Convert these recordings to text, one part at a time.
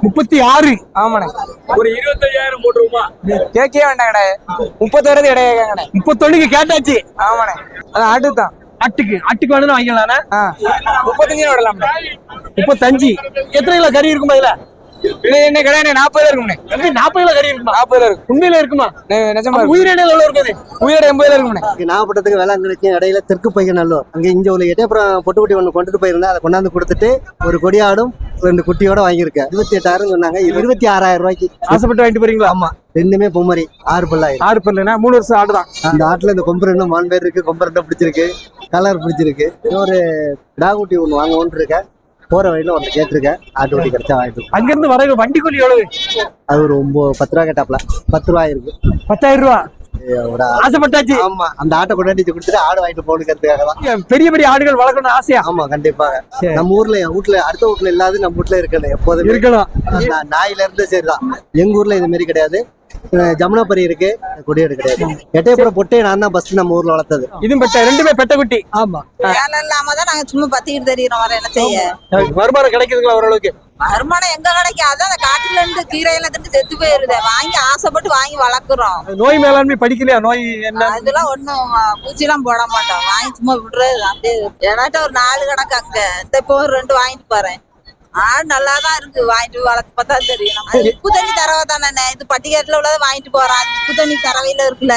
முப்பத்தி ஆறு. ஆமாண்ணே. ஒரு இருபத்தையாயிரம் போட்டுருவோமா? கேட்கவே வேண்டாங்கண்ணே. முப்பது வரது இடையே கேட்கண்ணே முப்பத்தொன்னுக்கு கேட்டாச்சு. ஆமாண்ணே. அது ஆட்டு தான். ஆட்டுக்கு ஆட்டுக்கு வேணும்னு வாங்கிக்கலாம்ண்ணே. ஆ. முப்பத்தஞ்சு விடலாம்ண்ணே. முப்பத்தஞ்சு. எத்தனை கிலோ கறி இருக்குமா இதுல? என்ன கிடையாது நாற்பது இருக்கும்ண்ணே எப்படி நாற்பது கிலோ கறி இருக்குமா? நாற்பது இருக்கு. உண்மையில இருக்குமா? நிஜமா உயிரிழந்த எவ்வளவு இருக்குது? உயிரோட எண்பது இருக்கும்ண்ணே இங்க நாகப்பட்டினத்துக்கு வேளாங்கண்ணிக்கு இடையில தெற்கு பையநல்லூர் அங்க இங்க ஒரு எட்டயபுரம் பொட்டுக்குட்டி ஒன்று கொண்டுட்டு போயிருந்தேன். அதை கொண்டாந்து கொடுத்துட்டு ஒரு கொடியாடும் ரெண்டு குட்டியோட வாங்கியிருக்கேன். இருபத்தி எட்டாயிரம் சொன்னாங்க. இருபத்தி ஆறாயிரம் ரூபாய்க்கு. ஆசைப்பட்டு வாங்கிட்டு போறீங்களா? ஆமா. ரெண்டுமே பொம்மரி. ஆறு பல்லாயிரம் ஆறு பல்லுனா மூணு வருஷம் ஆடுதான். இந்த ஆட்டுல இந்த கொம்பு ரெண்டும் மான் பேர் இருக்கு. கொம்பு ரெண்டும் பிடிச்சிருக்கு. கலர் பிடிச்சிருக்கு. இன்னொரு டாகுட்டி ஒன்று வாங்கணும்னு இருக்கேன். போற வழியில ஒன்று கேட்டிருக்கேன். ஆட்டு குட்டி கிடைச்சா வாங்கிட்டு போறேன். அங்க இருந்து வர வண்டி கூலி எவ்வளவு? அது ஒரு ஒன்பது பத்து ரூபா கேட்டாப்ல. பத்து ரூபா இருக்கு பத்தாயிரம் ரூபா? ஆசைப்பட்டாச்சு. ஆமா அந்த ஆட்டை கொண்டாடி கொடுத்துட்டு ஆடு வாங்கிட்டு போகணுங்கிறதுக்காக தான். பெரிய பெரிய ஆடுகள் வளர்க்கணும்னு ஆசையா? ஆமா கண்டிப்பாக. நம்ம ஊர்ல என் வீட்ல அடுத்த வீட்ல இல்லாத நம்ம வீட்ல இருக்கணும். எப்போதுமே. இருக்கணும். நாயில இருந்து சரிதான். எங்க ஊர்ல இது மாதிரி கிடையாது. ஜமுனாபரி இருக்கு. கொடியாடு கிடையாது. எட்டயபுரம் பொட்டையை நான் தான் ஃபர்ஸ்ட் நம்ம ஊர்ல வளர்த்தது. இதுவும் பெட்ட ரெண்டுமே பெட்ட குட்டி ஆமா வேலை இல்லாம தான் நாங்க சும்மா பத்திக்கிட்டு தெரியுறோம் வர என்ன செய்ய? வருமானம் கிடைக்குதுங்களா ஓரளவுக்கு? வருமானம் எங்க கிடைக்கும் அதான் அந்த காட்டுல இருந்து கீரையில திட்டு செத்து போயிருது. வாங்கி ஆசைப்பட்டு வாங்கி வளர்க்குறோம். நோய் மேலாண்மை படிக்கலையா? நோய் என்ன? அதெல்லாம் ஒண்ணும் பூச்சி எல்லாம் போட மாட்டோம். வாங்கி சும்மா விடுறது அப்படியே ஏன்னாட்ட ஒரு நாலு கணக்கு அங்க. இந்த இப்போ ஒரு ரெண்டு வாங்கிட்டு போறேன். ஆடு நல்லா தான் இருக்கு. வாங்கிட்டு போய் வளர்த்து பார்த்தா தெரியும். அது உப்பு தண்ணி தரவை தானே இது பட்டிக்காட்டுல உள்ளதை வாங்கிட்டு போறான் உப்பு தண்ணி தரவையில இருக்குல்ல.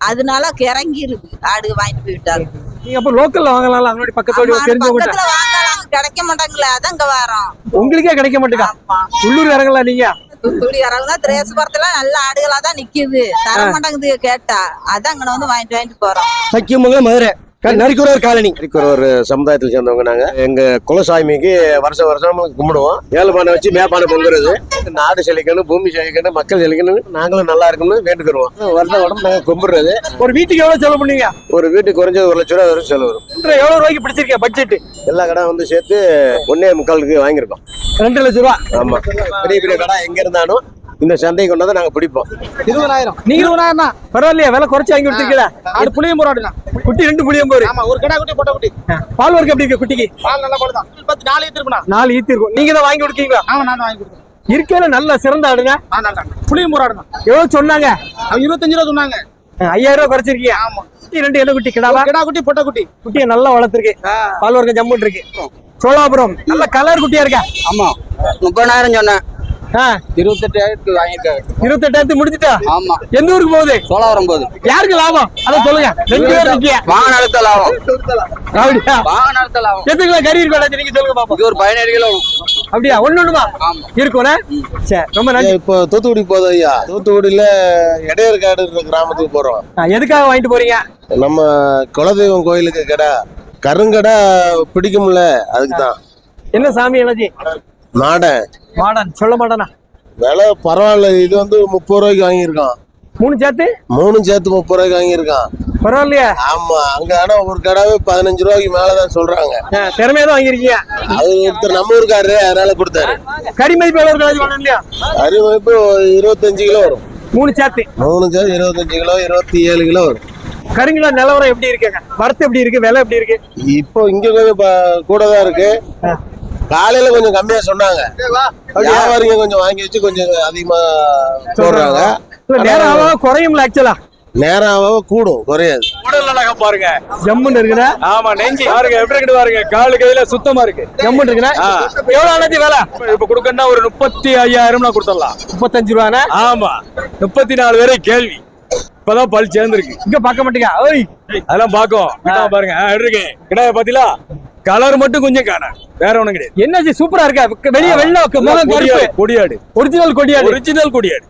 அதனால கிறங்கி இருக்கு. ஆடு வாங்கிட்டு போய் விட்டாரு நீங்க அப்ப லோக்கல்ல வாங்கலாம் அவங்களுடைய பக்கத்தோடி தெரிஞ்சவங்க வாங்கலாம். கிடைக்க மாட்டாங்களே. அதான் இங்க வரோம். உங்களுக்கே கிடைக்க மாட்டேங்க உள்ளூர் இறங்கலாம் நீங்க? தூத்துக்குடி வரவங்க திரேசபுரத்துல நல்ல ஆடுகளா தான் நிக்குது. தர மாட்டாங்குது கேட்டா. அதான் அங்க வந்து வாங்கிட்டு வாங்கிட்டு போறோம். சக்கியமங்கலம் மதுரை. நரிக்குறவர் காலனி. ஒரு சமுதாயத்தில் சேர்ந்தவங்க நாங்க. எங்க குலசாமிக்கு வருஷம் வருஷம் கும்பிடுவோம். ஏழு பானை வச்சு மேப்பானை பொங்குறது. நாடு செழிக்கணும் பூமி செழிக்கணும் மக்கள் செழிக்கணும் நாங்களும் நல்லா இருக்கணும்னு வேண்டுக்கிறோம் வருஷம் உடம்பு நாங்க கும்பிடுறது. ஒரு வீட்டுக்கு எவ்வளவு செலவு பண்ணுவீங்க ஒரு வீட்டுக்கு குறைஞ்சது ஒரு லட்ச ரூபா வரும் செலவு வரும். எவ்வளவு ரூபாய்க்கு பிடிச்சிருக்கீங்க பட்ஜெட் எல்லா கடை வந்து சேர்த்து ஒன்னே முக்காலுக்கு வாங்கியிருக்கோம். ரெண்டு லட்சம் ரூபா. ஆமா. பெரிய பெரிய கடை எங்க இருந்தாலும் இந்த சந்தையை கொண்டு வந்து நாங்க பிடிப்போம். இருபதாயிரம். நீங்க இருபதாயிரம் தான். பரவாயில்லையா விலை குறைச்சு வாங்கி கொடுத்துருக்கீங்களா ஆடு புளியும் போராடுனா குட்டி ரெண்டு புளியம் போரு. ஆமா ஒரு கடா குட்டி பொட்டை குட்டி. பால் வர்க்கம் எப்படி இருக்கு குட்டிக்கு? பால் நல்லா போடுதான் பத்து நாலு ஈத்து இருக்குண்ணா. நாலு ஈத்து இருக்கும். நீங்க தான் வாங்கி கொடுக்கீங்களா? ஆமா நான் தான் வாங்கி கொடுத்தேன் இருக்கையில நல்ல சிறந்த ஆடுங்க. புளியும் போராடுனா எவ்வளவு சொன்னாங்க. இருபத்தஞ்சு ரூபா சொன்னாங்க. ஐயாயிரம் ரூபாய் குறைச்சிருக்கீங்க. ஆமா. குட்டி ரெண்டு என்ன குட்டி கிடாவா? கிடா குட்டி பொட்டை குட்டி. குட்டியை நல்லா வளர்த்துருக்கு. பால் வர்க்கம் ஜம்முன் இருக்கு. சோழாபுரம். நல்ல கலர் குட்டியா இருக்கா? ஆமா. முப்பதாயிரம் சொன்னேன். இருபத்தெட்டாயிரத்துக்கு வாங்கியிருக்காரு. இருபத்தெட்டாயிரத்து முடிச்சுட்டா ஆமா. எந்த ஊருக்கு போகுது? சோழாவரம் போகுது யாருக்கு லாபம்? அத சொல்லுங்க. ரெண்டு பேர் இருக்கீங்க. வாங்க நடத்த லாபம். அப்படியா? வாங்க நடத்த லாபம். எத்தனை கிலோ கறி இருக்கும் நீங்க சொல்லுங்க பாப்போம். இது ஒரு பதினேழு கிலோ அப்படியா? ஒண்ணு ஒண்ணுமா? இருக்கும்ல? சரி ரொம்ப நன்றி. இப்போ தூத்துக்குடி போதும் ஐயா. தூத்துக்குடியில இடையர்காடு இருக்கிற கிராமத்துக்கு போறோம். எதுக்காக வாங்கிட்டு போறீங்க? நம்ம குலதெய்வம் கோயிலுக்கு கடை. கருங்கடை பிடிக்கும்ல அதுக்கு தான் என்ன சாமி எனர்ஜி மாடன் மாடன் சொல்ல மாட்டானா? விலை பரவாயில்ல. இது வந்து முப்பது ரூபாய்க்கு வாங்கியிருக்கான். மூணு சேர்த்து? மூணும் சேர்த்து முப்பது ரூபாய்க்கு வாங்கியிருக்கான். பரவாயில்லையா. ஆமா அங்க ஆனா ஒரு கடாவே பதினஞ்சு ரூபாய்க்கு மேலதான் சொல்றாங்க. திறமையா தான் வாங்கிருக்கீங்க அது ஒருத்தர் நம்ம ஊருக்காரரு அதனால கொடுத்தாரு. கறி மதிப்பு எவ்வளவு இருக்கு இல்லையா? அரிமதிப்பு இருபத்தஞ்சு கிலோ வரும். மூணு சேர்த்து. மூணு சேர்த்து இருபத்தஞ்சு கிலோ இருபத்தி ஏழு கிலோ வரும். கருங்கிலோ நிலவரம் எப்படி இருக்குங்க? வரத்து எப்படி இருக்கு? விலை எப்படி இருக்கு? இப்போ இங்க கொஞ்சம் கூட தான் இருக்கு. காலையில கொஞ்சம் கம்மியா சொன்னாங்க. வியாபாரிங்க கொஞ்சம் வாங்கி வச்சு கொஞ்சம் அதிகமா போடுறாங்க. இல்ல நேரம் ஆக குறையும்ல ஆக்சுவலா நேரம் கூடும் குறையாது. உடல் அழகா பாருங்க. ஜம்முன்னு இருக்குண்ணா ஆமா நெஞ்சு பாருங்க எப்படி இருக்குது பாருங்க. காலு கையில சுத்தமா இருக்கு. ஜம்முன்னு இருக்குண்ணா ஆ. எவ்வளவு ஆனது விலை? இப்ப- கொடுக்கணும்னா ஒரு முப்பத்தி ஐயாயிரம் நான் கொடுத்துடலாம். முப்பத்தஞ்சு ரூபாண்ணா ஆமா. முப்பத்தி நாலு வரை கேள்வி. இப்பதான் பல் சேர்ந்துருக்கு. இங்க பார்க்க மாட்டீங்க. ஓய். அதெல்லாம் பாக்கும் பாருங்க. இருக்கு? கிடாய பாத்தீங்களா கலர் மட்டும் கொஞ்சம் காண வேற ஒண்ணும் கிடையாது. என்னாச்சு சூப்பரா இருக்கா? வெளிய வெள்ள முகம் கருப்பு. கொடியாடு கொடியாடு. ஒரிஜினல் கொடியாடு. ஒரிஜினல் கொடியாடு.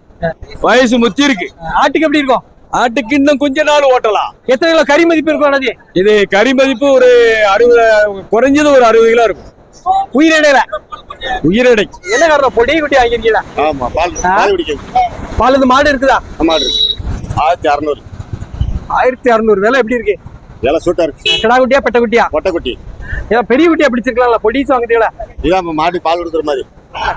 வயசு முத்தி இருக்கு. ஆட்டுக்கு எப்படி இருக்கும்? ஆட்டுக்கு இன்னும் கொஞ்ச நாள் ஓட்டலாம். எத்தனை கிலோ கறி மதிப்பு இருக்கும் இது கறி மதிப்பு ஒரு அறுபது குறைஞ்சது ஒரு அறுபது கிலோ இருக்கும். உயிரிடையில உயிரிடை. என்ன காரணம்? பொடி குட்டி வாங்கிருக்கீங்களா ஆமா பால் பால் பால் இந்த மாடு இருக்குதா? மாடு ஆயிரத்தி அறுநூறு. ஆயிரத்தி அறுநூறு. விலை எப்படி இருக்கு? எல்லாம் சூட்டா இருக்கு. கிடா குட்டியா பெட்ட குட்டியா கொட்டைக்குட்டி ஏன் பெரிய குட்டியா பிடிச்சிருக்கலாம்ல பொடிஸ் வாங்குறீங்களா இதான் மாடு பால் கொடுக்குற மாதிரி.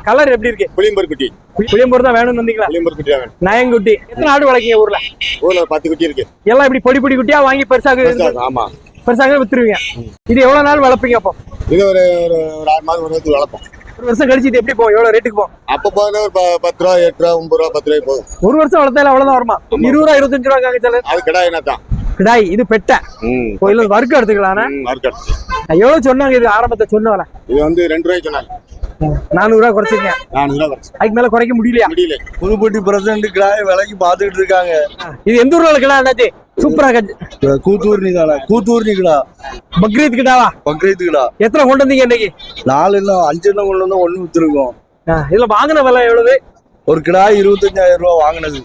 கலர் எப்படி இருக்கு? புளியம்பர் குட்டி. புளியம்பூர் தான் வேணும்னு வந்தீங்களா? புளியம்பர் குட்டி வேணும். நயங்குட்டி எத்தனை ஆடு வளர்க்கீங்க ஊர்ல? ஊர்ல பத்து குட்டி இருக்கு. எல்லாம் இப்படி பொடி பொடி குட்டியா வாங்கி பெருசாக ஆமா. பெருசாக வித்துருவீங்க. இது எவ்வளவு நாள் வளர்ப்பீங்க அப்போ? இது ஒரு ஒரு ஆறு மாதம் ஒரு வருஷத்துக்கு வளர்ப்போம். ஒரு வருஷம் கழிச்சு இது எப்படி போகும் எவ்வளவு ரேட்டுக்கு போகும் அப்ப போதும் ஒரு பத்து ரூபா எட்டு ரூபா ஒன்பது ரூபா பத்து ரூபாய் போதும் ஒரு வருஷம் வளர்த்தால அவ்வளவுதான் வருமா? இருபது ரூபா இருபத்தஞ்சு ரூபா அது கிடாய் என்ன தான் கிடாய் இது பெட்டை. ம். கோயில வறுக்க எடுத்துக்கலாம். எவ்வளவு சொன்னாங்க இது ஆரம்பத்தை சொன்ன விலை? இது வந்து ரெண்டு ரூபாய்க்கு சொன்னாங்க. நானூறு ரூபா குறைச்சிருக்கீங்க நானூறு ரூபா குறைச்சு அதுக்கு மேல குறைக்க முடியலையா? முடியல. புதுப்பட்டி பிரசிடண்ட் கிடாய் விலைக்கு பார்த்துக்கிட்டு இருக்காங்க. இது எந்த ஊர்ல கிடா என்னாச்சு? சூப்பரா கஞ்சி. கூத்தூர்னி தானே கூத்தூர்னி கிடா. பக்ரீத் கிடாவா? பக்ரீத் கிடா. எத்தனை கொண்டு வந்தீங்க இன்னைக்கு? நாலு இல்லை அஞ்சு எண்ணம் கொண்டு வந்து ஒன்று வித்துருக்கோம். இதுல வாங்கின விலை எவ்வளவு? ஒரு கிடாய் இருபத்தஞ்சாயிரம் ரூபா வாங்கினது.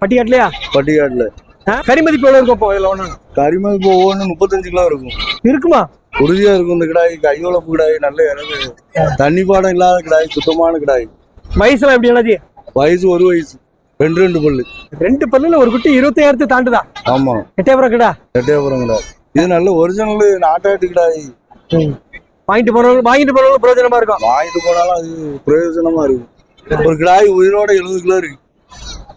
பட்டிக்காட்டுலயா? பட்டிக்காட்டில். ஆ, கறி மதிப்பு எவ்வளவு இருக்கும் இப்போ இதுல ஒண்ணு கரிமல் இப்போ ஒவ்வொன்று முப்பத்தஞ்சு கிலோ இருக்கும். இருக்குமா? உறுதியா இருக்கும் இந்த கிடாய். கையோலப்பு கிடாய் நல்ல இறகு. தண்ணி பாடம் இல்லாத கிடாய் சுத்தமான கிடாய். வயசுல எப்படி என்னாச்சு? வயசு ஒரு வயசு. ரெண்டு ரெண்டு பல்லு. ரெண்டு பல்லுல ஒரு குட்டி இருபத்தாயிரத்து தாண்டுதா? ஆமா. எட்டயபுரம் கிடா? எட்டயபுரம் கிடாய் இது நல்ல ஒரிஜினல் நாட்டாட்டு கிடாய். வாங்கிட்டு போறவங்க வாங்கிட்டு போறவங்க பிரயோஜனமா இருக்கும்? வாங்கிட்டு போனாலும் அது பிரயோஜனமா இருக்கும். ஒரு கிடாய் உயிரோட எழுபது கிலோ இருக்கு.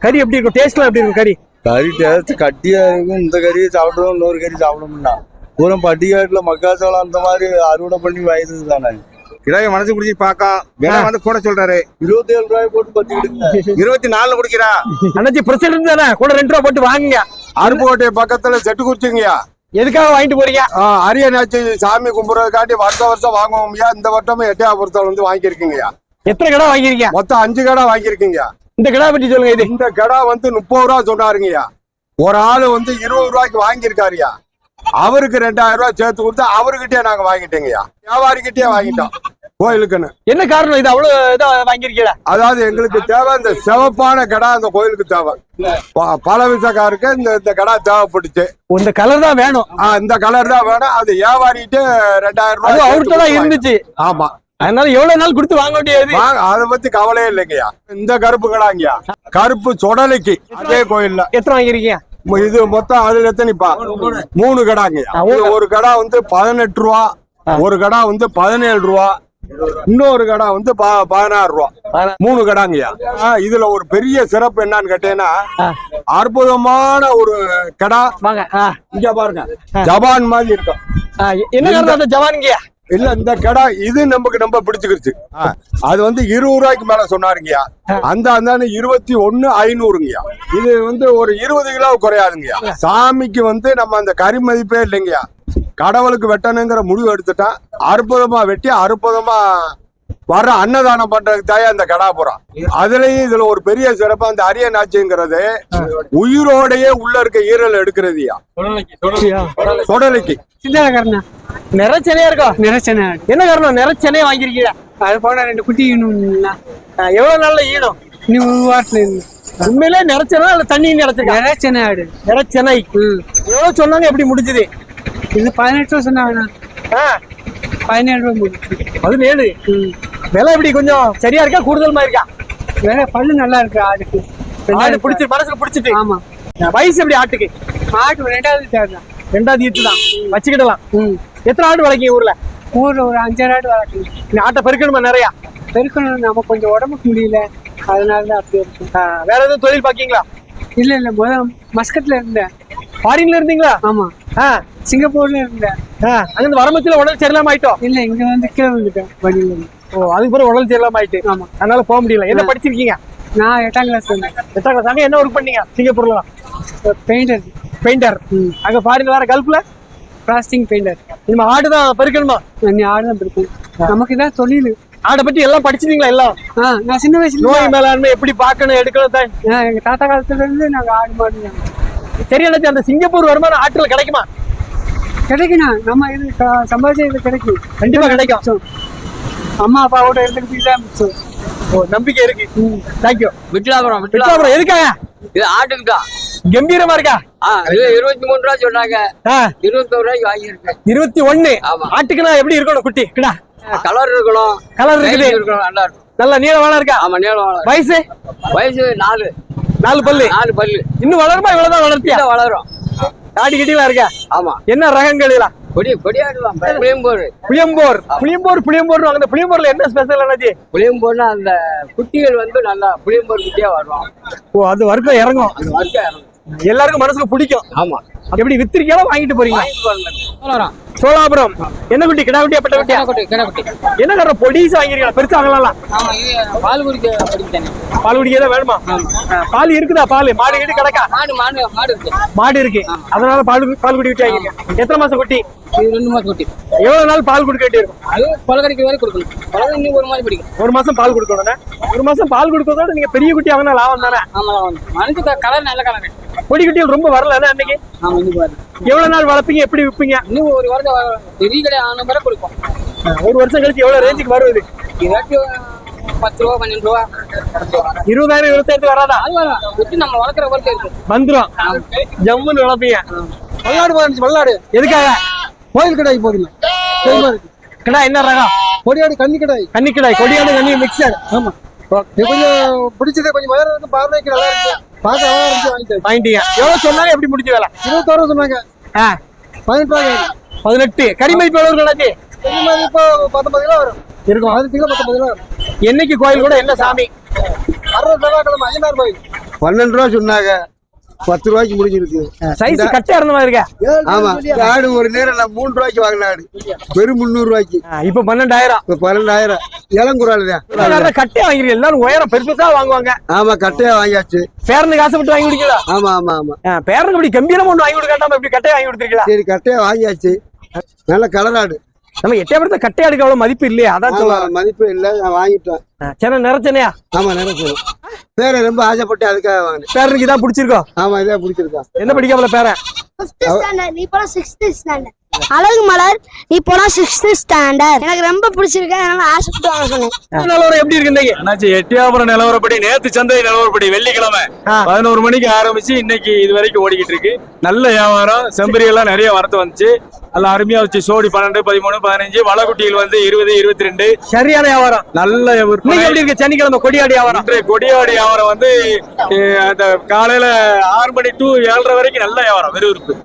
கறி எப்படி இருக்கும்? டேஸ்ட்லாம் எப்படி இருக்கும் கறி? கறி டேஸ்ட் கட்டியா இருக்கும். இந்த கறியை சாப்பிடுவோம் இன்னொரு கறி சாப்பிட முடியும் பூரா பட்டிக்காட்டுல மக்காச்சோளம் அந்த மாதிரி அறுவடை பண்ணி வாங்கினது தானே. கிடாய் மனசு குடிச்சு பாக்கா. விலை வந்து கூட சொல்றாரு. இருபத்தி ஏழு ரூபாய் போட்டு பத்திக்கிடுங்க. இருபத்தி நாலுல குடிக்கிறா. அண்ணாச்சி பிரசிடண்ட் தானே? கூட ரெண்டு ரூபா போட்டு வாங்குங்க. அருப்புக்கோட்டை பக்கத்துல செட்டு குடிச்சுங்கயா எதுக்காக வாங்கிட்டு போறீங்க? அரியநாச்சி சாமி கும்பிடுறதுக்காண்டி வருஷம் வருஷம் வாங்குவோம்யா. இந்த வருஷமும் எட்டயாபுரத்தில் வந்து வாங்கியிருக்கீங்கயா எத்தனை கடை வாங்கிருக்கீங்க மொத்தம் அஞ்சு கடை வாங்கியிருக்கீங்க இந்த கடை பற்றி சொல்லுங்க இது. இந்த கடை வந்து முப்பது ரூபா சொன்னாருங்கய்யா. ஒரு ஆளு வந்து இருபது ரூபாய்க்கு வாங்கியிருக்காருயா அவருக்கு ரெண்டாயிரம் ரூபாய் சேர்த்து கொடுத்து அவர்கிட்டயே நாங்க வாங்கிட்டோங்கய்யா. வியாபாரிகிட்டயே வாங்கிட்டோம் கோயிலுக்குன்னு. என்ன காரணம் இது? அவ்வளவு இதா வாங்கிருக்கீங்க அதாவது எங்களுக்கு தேவை இந்த சிவப்பான கடை அந்த கோயிலுக்கு தேவை. பல விசக்காருக்கு இந்த இந்த கடை தேவைப்பட்டுச்சு. இந்த கலர் தான் வேணும். இந்த கலர் தான் வேணும். அது வியாபாரிட்டு ரெண்டாயிரம் ரூபாய் அவர்கிட்ட தான் இருந்துச்சு. ஆமா. அதனால எவ்வளவு நாள் கொடுத்து வாங்க வேண்டியது வாங்க அதை பத்தி கவலையே இல்லைங்கய்யா. இந்த கருப்பு கடாங்கய்யா கருப்பு சொடலைக்கு அதே கோயில்ல. எத்தனை வாங்கிருக்கீங்க இது மொத்தம் அதுல எத்தனைப்பா மூணு இது ஒரு கடா வந்து பதினெட்டு ரூபா ஒரு கடா வந்து பதினேழு ரூபா இன்னொரு கடா வந்து பதினாறு ரூபா. மூணு கடாங்கய்யா. இதுல ஒரு பெரிய சிறப்பு என்னன்னு கேட்டீங்கன்னா. அற்புதமான ஒரு கடா. இங்க பாருங்க. ஜபான் மாதிரி இருக்கும். என்ன ஜவான்கியா இல்ல இந்த கடை இது நமக்கு ரொம்ப பிடிச்சுக்கிருச்சு. அது வந்து இருபது ரூபாய்க்கு மேல சொன்னாருங்கய்யா. அந்த அந்த இருபத்தி ஒண்ணு ஐநூறுங்கய்யா. இது வந்து ஒரு இருபது கிலோ குறையாதுங்கய்யா. சாமிக்கு வந்து நம்ம அந்த கறி மதிப்பே இல்லைங்கய்யா. கடவுளுக்கு வெட்டணுங்கிற முடிவு எடுத்துட்டா அற்புதமா வெட்டி அற்புதமா வர்ற அன்னதானம் பண்றதுக்கு தாயா இந்த கடாபுரம் அதுலயும் இதுல ஒரு பெரிய சிறப்பு அந்த அரிய நாச்சிங்கிறது உயிரோடையே உள்ள இருக்க ஈரல் எடுக்கிறதுயா? சொடலைக்கு சித்தாரக்காரண்ணா நிறைச்சனையா இருக்கும் நிறச்சனை என்ன காரணம் நிறைச்சனையா வாங்கிருக்கீங்க அது போனா ரெண்டு குட்டி எவ்வளவு நாள்ல ஈடும் நீ ஒரு வாரத்துல உண்மையிலே நிறைச்சனா இல்ல தண்ணி நிறைச்சிருக்கா நிறச்சனை ஆடு. நிறைச்சனை எவ்வளவு சொன்னாங்க எப்படி முடிஞ்சது? இது பதினெட்டு ரூபா சொன்னாங்கண்ணா. ஆ, பதினேழு ரூபா முடிச்சு பதினேழு? விலை எப்படி கொஞ்சம் சரியா இருக்கா? கூடுதல் மாதிரி இருக்கா? வேற பல்லு நல்லா இருக்கு ஆடுக்கு ஆடு பிடிச்சி மனசுக்கு பிடிச்சிட்டு. ஆமா. வயசு எப்படி ஆட்டுக்கு? ஆடு ரெண்டாவது தேர்தான் ரெண்டாவது ஈத்து தான். வச்சுக்கிடலாம். ம். எத்தனை ஆடு வளர்க்கீங்க ஊர்ல? ஊர்ல ஒரு அஞ்சாறு ஆடு வளர்க்கணும். இந்த ஆட்டை பெருக்கணுமா நிறையா? பெருக்கணும் நம்ம கொஞ்சம் உடம்புக்கு முடியல. அதனால தான் அப்படியே இருக்கு ஆ, வேற எதுவும் தொழில் பாக்கீங்களா? இல்ல இல்ல முதல் மஸ்கட்ல இருந்தேன். ஃபாரின்ல இருந்தீங்களா? ஆமா. ஆ, சிங்கப்பூர்ல இருந்தேன். ஆ, அங்கிருந்து வரமத்துல உடல் சரியில்லாம ஆயிட்டோம். இல்ல இங்க வந்து கீழே வந்துட்டேன் வழியில. ஓ அதுக்கு பிறகு உடல் சரியில்லாம ஆயிட்டு. ஆமா. அதனால போக முடியல. என்ன படிச்சிருக்கீங்க? நான் எட்டாம் கிளாஸ் எட்டாம் கிளாஸ் அங்க என்ன ஒர்க் பண்ணீங்க? சிங்கப்பூர்ல? பெயிண்டர் பெயிண்டர் அங்க ஃபாரின்ல வேற கல்ஃப்ல பிளாஸ்டிங் பெயிண்டர் இனிமே ஆடு தான் பெருக்கணுமா? நீ ஆடு தான் பிடிக்கும் நமக்கு தான் தொழில். ஆடை பத்தி எல்லாம் படிச்சிருக்கீங்களா எல்லாம்? நான் சின்ன வயசுல நோய் மேலாண்மை எப்படி பார்க்கணும் எடுக்கணும் தான். எங்க தாத்தா காலத்துல இருந்து நாங்க ஆடு மாடு தான். சரி அண்ணாச்சி அந்த சிங்கப்பூர் வருமானம் ஆட்டுல கிடைக்குமா? கிடைக்குண்ணா. நம்ம இது சம்பாதிச்ச இது கிடைக்கும். கண்டிப்பா கிடைக்கும். அம்மா அப்பாவோட இருந்துக்கிட்டு தான் மிச்சம். ஓ நம்பிக்கை இருக்கு. தேங்க்யூ விட்டுலாபுரம் விட்டுலாபுரம் எதுக்காக இது ஆட்டுக்கு தான் கம்பீரமா இருக்கா? இருபத்தி மூணு ரூபா சொன்னாங்க. ஆ, இருபத்தோரு ரூபாய்க்கு வாங்கியிருக்கேன். இருபத்தி ஒண்ணு ஆமா. ஆட்டுக்குனா எப்படி இருக்கணும் குட்டி? கிடா. கலர் இருக்கணும். கலர் இருக்குது. இருக்கணும் நல்லா இருக்கும் நல்ல நீள வாழ இருக்கா? ஆமா நீளம் வளரும் வயசு? வயசு நாலு. நாலு பல்லு. நாலு பல்லு. இன்னும் வளருமா இவ்வளவுதான் வளர்த்தியா வளரும். தாடி கிட்டிலாம் இருக்கா? ஆமா. என்ன ரகங்கள் இதெல்லாம்? புளியம்போர். புளியம்போர் புளியம்போர் புளியம்போர் அந்த புளியம்போர்ல என்ன ஸ்பெஷல் அண்ணாச்சி? புளியம்போர்னா அந்த குட்டிகள் வந்து நல்லா புளியம்போர் குட்டியா வரும் ஓ அது வர்க்கம் இறங்கும். அது வர்க்கம் இறங்கும். எல்லாருக்கும் மனசுக்கு பிடிக்கும். ஆமா. எப்படி வித்திரிக்கையால வாங்கிட்டு போறீங்க சோழாபுரம். என்ன குட்டி கிடா குட்டியா பெட்ட குட்டியா? குட்டி கிடா குட்டி. என்ன கற பொடிசா வாங்கிருக்கீங்க பெருசா வாங்கலாம் பால் குடிக்க பால் குடிக்கதான் வேணுமா? பால் இருக்குதா பால்? மாடு கிட்ட கிடக்கா? மாடு மாடு மாடு இருக்கு. மாடு இருக்கு. அதனால பால் பால் குடி குட்டி வாங்கிருக்கீங்க எத்தனை மாசம் குட்டி? இது ரெண்டு மாசம் குட்டி. எவ்வளவு நாள் பால் கொடுக்க வேண்டியிருக்கும்? அது பலகடிக்கு வரை கொடுக்கணும். பலகடி இன்னும் ஒரு மாதிரி பிடிக்கும். ஒரு மாசம் பால் கொடுக்கணும் ஒரு மாசம் பால் கொடுக்கறதோட நீங்க பெரிய குட்டி வாங்கினா லாபம் தானே? ஆமா மனுக்கு கலர் நல்ல கலர் பொடி குட்டிகள் ரொம்ப வரல அன்னைக்கு? எவ்வளவு நாள் வளர்ப்பீங்க? எப்படி விப்பீங்க இன்னும் ஒரு வாரத்தை பெரிய கடை ஆன பிறகு கொடுப்போம். ஒரு வருஷம் கழிச்சு எவ்வளவு ரேஞ்சுக்கு வருது? பத்து ரூபா பன்னெண்டு ரூபா. இருபதாயிரம் இருபத்தாயிரத்து வராதா? விட்டு நம்ம வளர்க்குற பொறுத்து இருக்கு. வந்துரும். ஜம்முன்னு வளர்ப்பீங்க. மல்லாடு வந்துச்சு மல்லாடு எதுக்காக? கோயில் கடாய் போதுங்க கடா என்ன ரகம்? கொடியாடு கன்னி கடாய். கன்னிக்கடாய் கொடியாடு கன்னி மிக்சர் ஆமா. கொஞ்சம் பிடிச்சது கொஞ்சம் வயரம் இருக்கு பார்வைக்கு நல்லா இருக்கு. பார்க்க வாங்கிட்டேன் வாங்கிட்டீங்க எவ்வளவு சொன்னாலும் எப்படி முடிஞ்ச வேலை? இருபத்தாறு சொன்னாங்க. ஆ, பதினெட்டு பதினெட்டு. கரிமதிப்பு எவ்வளவு மாதிரி இப்போ பத்தொன்பது கிலோ வரும். இருக்கும். அது கிலோ பத்தொன்பது கிலோ வரும். என்னைக்கு கோயில் கூட என்ன சாமி? அறுபது செவ்வாய்க்கிழமை ஐயனார் கோயில். பன்னெண்டு ரூபா சொன்னாங்க. பத்து ரூபாய்க்கு முடிஞ்சிருக்கு. சைஸ் கட்டை இருந்த மாதிரி இருக்க. ஆமா ஆடு ஒரு நேரம் நான் மூணு ரூபாய்க்கு வாங்கின ஆடு. வெறும் முந்நூறு ரூபாய்க்கு. இப்ப பன்னெண்டாயிரம். இப்ப பன்னெண்டாயிரம். இளங்குறாள் தான் எல்லாரும் கட்டை வாங்கிருக்கீங்க எல்லாரும் உயரம் பெருசு வாங்குவாங்க. ஆமா கட்டையா வாங்கியாச்சு. பேரனுக்கு ஆசைப்பட்டு வாங்கி கொடுக்கல? ஆமா ஆமா ஆமா. பேரனுக்கு இப்படி கம்பீரமா ஒண்ணு வாங்கி கொடுக்காம இப்படி கட்டையை வாங்கி கொடுத்துருக்கீங்களா? சரி கட்டையா வாங்கியாச்சு. நல்ல கலர் ஆடு. நம்ம எட்டயபுரத்துல கட்டை ஆடுக்கு அவ்வளவு மதிப்பு இல்லையா அதான் சொல்லுவாங்க. மதிப்பு இல்ல நான் வாங்கிட்டேன். சரி நிறச்சனையா ஆமா நினைச்சு பேரை ரொம்ப ஆசைப்பட்டு அதுக்காக வாங்கினேன். பேரனுக்கு இதான் பிடிச்சிருக்கோம் ஆமா இதே பிடிச்சிருக்கா. என்ன படிக்காமல ஸ்டாண்டர்ட் நீ போனா சிக்ஸ்த் ஸ்டாண்டர்ட் அழகு மலர் நீ போனா சிக்ஸ்த் ஸ்டாண்டர்ட் எனக்கு ரொம்ப பிடிச்சிருக்கு அதனால ஆசைப்பட்டு வாங்க சொன்னேன். நிலவரம் எப்படி இருக்கு இன்னைக்கு? எட்டியாபுரம் நிலவரப்படி நேத்து சந்தை நிலவரப்படி வெள்ளிக்கிழமை. பதினோரு மணிக்கு ஆரம்பிச்சு இன்னைக்கு இது வரைக்கும் ஓடிக்கிட்டு இருக்கு. நல்ல வியாபாரம் செம்பரி எல்லாம் நிறைய வரத்து வந்துச்சு. நல்லா அருமையா வச்சு சோடி பன்னெண்டு பதிமூணு பதினஞ்சு. வளகுட்டிகள் வந்து இருபது இருபத்தி ரெண்டு சரியான வியாபாரம். நல்ல எப்படி இருக்கு? சனிக்கிழமை கொடியாடி வியாபாரம். கொடியாடி வியாபாரம் வந்து அந்த காலையில ஆறு மணி டு ஏழரை வரைக்கும் நல்ல வியாபாரம் விறுவிறுப்பு.